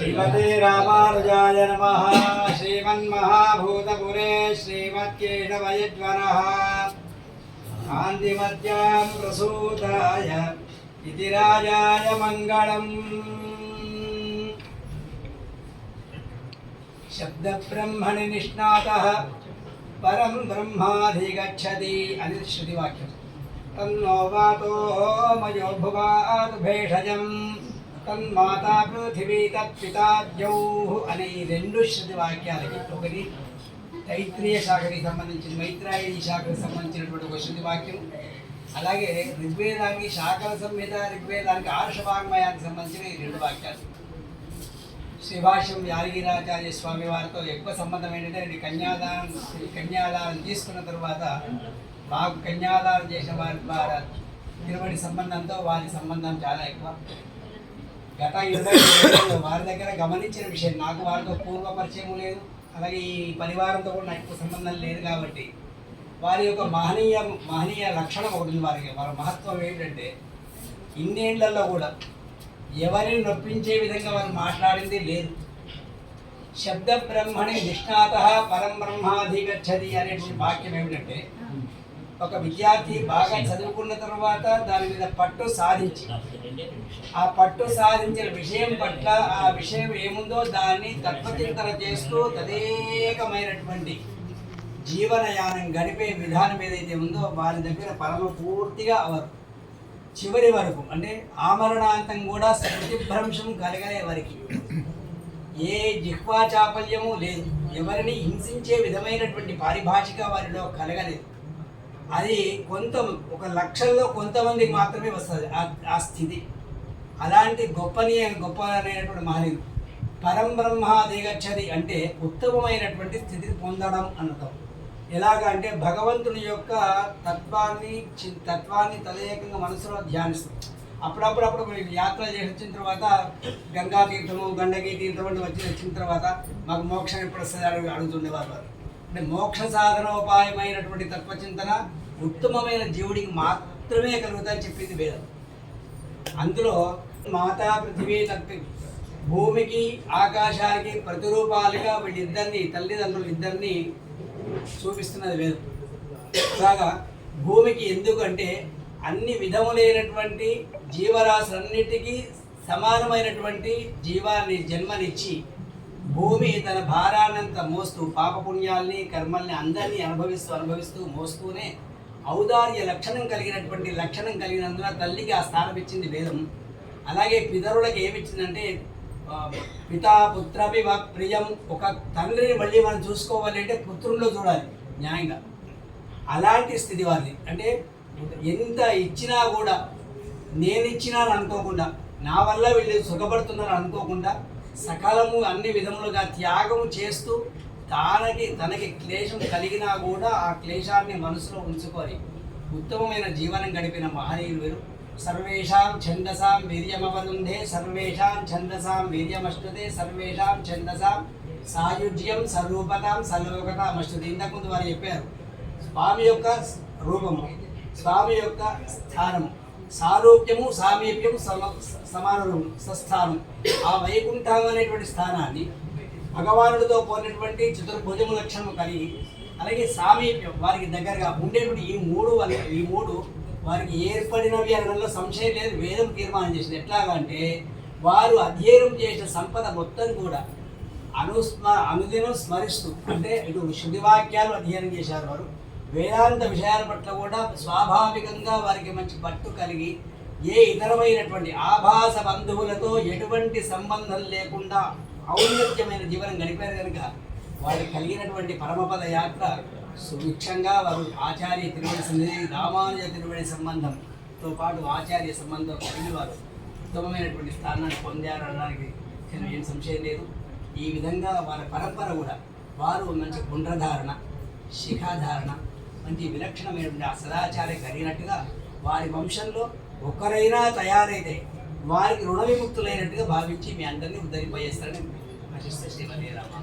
श्रीमतीरामानुजाय नमः। श्रीमन्महाभूतपुरे श्रीमत्केशवयज्वरः कान्तिमत्यां प्रसूताय इति राजाय मङ्गलम्। शब्दब्रह्मणि निष्णातः, परं ब्रह्माधिगच्छति अनिश्रुतिवाक्यं तन्नो वातो मयो తన్మాతా పృథివీ తత్పితాద్యౌ అనే ఈ రెండు శృతి వాక్యాలకి ఒకటి తైత్రీయ శాఖకి సంబంధించిన మైత్రాయణి శాఖకు సంబంధించినటువంటి ఒక శృతి వాక్యం. అలాగే ఋగ్వేదానికి శాఖల సంహిత ఋగ్వేదానికి ఆర్షవాంగ్మయానికి సంబంధించిన ఈ రెండు వాక్యాలు. శ్రీభాష్యం యాదగిరాచార్య స్వామి వారితో ఎక్కువ సంబంధం ఏంటంటే నేను కన్యాదానం కన్యాదానం తీసుకున్న తర్వాత మాకు కన్యాదానం చేసిన వారి ద్వారా తిరుమడి సంబంధంతో వారి సంబంధం చాలా ఎక్కువ. గత ఇరవై వారి దగ్గర గమనించిన విషయం నాకు వారితో పూర్వ పరిచయం లేదు అలాగే ఈ పరివారంతో కూడా నాకు సంబంధం లేదు కాబట్టి. వారి యొక్క మహనీయ మహనీయ లక్షణం ఒకటి వారికి. వారి మహత్వం ఏంటంటే ఇన్నేళ్ళలో కూడా ఎవరిని నొప్పించే విధంగా వారు మాట్లాడింది లేదు. శబ్ద బ్రహ్మణి నిష్ణాత పరం బ్రహ్మాధిగచ్చది అనేటువంటి వాక్యం ఏమిటంటే ఒక విద్యార్థి బాగా చదువుకున్న తర్వాత దాని మీద పట్టు సాధించి ఆ పట్టు సాధించిన విషయం పట్ల ఆ విషయం ఏముందో దాన్ని తత్వచింతన చేస్తూ తదేకమైనటువంటి జీవనయానం గడిపే విధానం ఏదైతే ఉందో వారి దగ్గర పరమ పూర్తిగా అవరు. చివరి వరకు అంటే ఆమరణాంతం కూడా స్మృతిభ్రంశం కలగలే వారికి. ఏ జిహ్వా చాపల్యము లేదు. ఎవరిని హింసించే విధమైనటువంటి పారిభాషిక వారిలో కలగలేదు. అది కొంత ఒక లక్షల్లో కొంతమందికి మాత్రమే వస్తుంది ఆ- ఆ స్థితి. అలాంటి గొప్పని గొప్ప అనేటువంటి మహనీయుడు పరంబ్రహ్మ దిగచ్చది అంటే ఉత్తమమైనటువంటి స్థితిని పొందడం అన్నదాం ఎలాగ అంటే భగవంతుని యొక్క తత్వాన్ని చి- తత్వాన్ని తదేకంగా మనసులో ధ్యానిస్తాం. అప్పుడప్పుడు అప్పుడు మీరు చేసి వచ్చిన తర్వాత గంగా తీర్థము గండకీ తీర్థం వంటి వచ్చి వచ్చిన తర్వాత మాకు మోక్షం ఎప్పుడు వస్తుంది అని అడుగుతుండేవారు వారు అంటే మోక్ష సాధనోపాయమైనటువంటి తత్వచింతన ఉత్తమమైన జీవుడికి మాత్రమే కలుగుతాయని చెప్పింది వేదం. అందులో మాతా పృథివీ తప్పి భూమికి ఆకాశానికి ప్రతిరూపాలుగా వీళ్ళిద్దరిని తల్లిదండ్రులు ఇద్దరిని చూపిస్తున్నది వేదం. కాగా భూమికి ఎందుకంటే అన్ని విధములైనటువంటి జీవరాశులన్నిటికీ సమానమైనటువంటి జీవాన్ని జన్మనిచ్చి భూమి తన భారాన్నంత మోస్తూ పాపపుణ్యాల్ని కర్మల్ని అందరినీ అనుభవిస్తూ అనుభవిస్తూ మోస్తూనే ఔదార్య లక్షణం కలిగినటువంటి లక్షణం కలిగినందున తల్లికి ఆ స్థానం ఇచ్చింది వేదం. అలాగే పితరులకు ఏమిచ్చిందంటే ఆ, పితా పుత్రపి ప్రియం ఒక తండ్రిని మళ్ళీ మనం చూసుకోవాలి అంటే పుత్రుల్లో చూడాలి న్యాయంగా. అలాంటి స్థితి వారిది. అంటే ఎంత ఇచ్చినా కూడా నేను ఇచ్చినాను అనుకోకుండా నా వల్ల వీళ్ళు సుఖపడుతున్నారు అనుకోకుండా సకాలము అన్ని విధములుగా త్యాగము చేస్తూ తనకి తనకి క్లేశం కలిగినా కూడా ఆ క్లేశాన్ని మనసులో ఉంచుకొని ఉత్తమమైన జీవనం గడిపిన మహనీయులు సర్వేషాం ఛందసాం వీర్యమవరుంధే సర్వేషాం ఛందసాం వీర్యమష్టుతే సర్వేషాం ఛందసాం సాయుజ్యం సరూపతాం సలోకతాం అష్టుతే ఇంతకుముందు వారు చెప్పారు. స్వామి యొక్క రూపము స్వామి యొక్క స్థానము. సారూప్యము సామీప్యము సమ సమానము సస్థానం ఆ వైకుంఠం అనేటువంటి స్థానాన్ని భగవానుడితో పోలినటువంటి చతుర్భుజము లక్షణము కలిగి అలాగే సామీప్యం వారికి దగ్గరగా ఉండేటువంటి ఈ మూడు ఈ మూడు వారికి ఏర్పడినవి అనడంలో సంశయం లేదు వేదం తీర్మానం చేసింది. ఎట్లాగంటే వారు అధ్యయనం చేసిన సంపద మొత్తం కూడా అనుస్మ అనుదినం స్మరిస్తూ అంటే ఇటు శుద్ధివాక్యాలు అధ్యయనం చేశారు వారు. వేదాంత విషయాల పట్ల కూడా స్వాభావికంగా వారికి మంచి పట్టు కలిగి ఏ ఇతరమైనటువంటి ఆభాస బంధువులతో ఎటువంటి సంబంధం లేకుండా ఔన్నత్యమైన జీవనం గడిపారు కనుక వారికి కలిగినటువంటి పరమపద యాత్ర సుభిక్షంగా వారు ఆచార్య తిరుమల సన్నిధి రామానుజ తిరుమల సంబంధంతో పాటు ఆచార్య సంబంధం కలిగి వారు ఉత్తమమైనటువంటి స్థానాన్ని పొందారు అనడానికి ఏం సంశయం లేదు. ఈ విధంగా వారి పరంపర కూడా వారు మంచి పుండ్రధారణ శిఖాధారణ మంచి విలక్షణమైనటువంటి ఆ సదాచారం కలిగినట్టుగా వారి వంశంలో ఒక్కరైనా తయారైతే వారికి రుణ విముక్తులైనట్టుగా భావించి మీ అందరినీ ఉద్ధరింపజేస్తారని ఆశిస్తే శ్రీమతి రామ